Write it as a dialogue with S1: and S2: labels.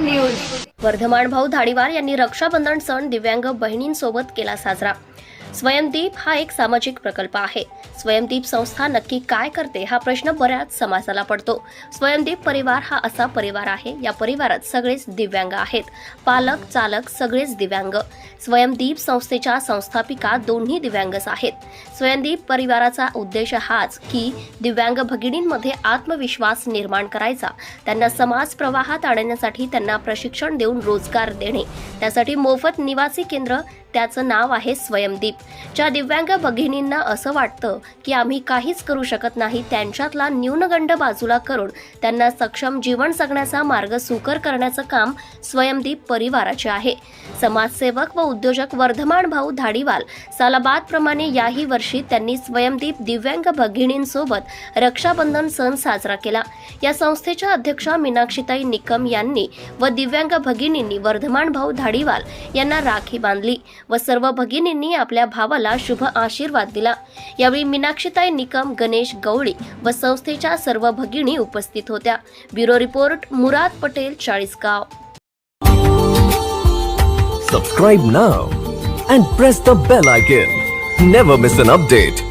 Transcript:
S1: News.
S2: Vardhman भाऊ धाडीवार यांनी रक्षाबंधन सण दिव्यांग बहिणींसोबत केला साजरा. स्वयंदीप हा एक सामाजिक प्रकल्प आहे. स्वयंदीप संस्था नक्की काय करते हा प्रश्न बऱ्याच समाजाला पडतो. स्वयंदीप परिवार हा असा परिवार आहे या परिवारात सगळेच दिव्यांग आहेत. पालक चालक सगळेच दिव्यांग. स्वयंदीप संस्थेच्या संस्थापिका दोन्ही दिव्यांगच आहेत. स्वयंदीप परिवाराचा उद्देश हाच की दिव्यांग भगिनींमध्ये आत्मविश्वास निर्माण करायचा. त्यांना समाज प्रवाहात आणण्यासाठी त्यांना प्रशिक्षण देऊन रोजगार देणे. त्यासाठी मोफत निवासी केंद्र त्याचं नाव आहे स्वयंदीप. ज्या दिव्यांग भगिनींना असं वाटतं की आम्ही काहीच करू शकत नाही त्यांच्यातला न्यूनगंड बाजूला करून त्यांना सक्षम जीवन जगण्याचा मार्ग सुकर करण्याचं काम स्वयंदीप परिवाराचे आहे. समाजसेवक व उद्योजक वर्धमान भाऊ धाडीवाल सालाबादप्रमाणे याही वर्षी त्यांनी स्वयंदीप दिव्यांग भगिनींसोबत रक्षाबंधन सण साजरा केला. या संस्थेच्या अध्यक्षा मीनाक्षीताई निकम यांनी व दिव्यांग भगिनींनी वर्धमान भाऊ धाडीवाल यांना राखी बांधली. व सर्व भगिनींनी आपल्या भावाला शुभ आशीर्वाद दिला यावेळी मीनाक्षीताई निकम गणेश गवळी व संस्थेच्या सर्व भगिनी उपस्थित होत्या bureau report Murad Patel Chalisgaon
S3: Subscribe now and press the bell icon. Never miss an update.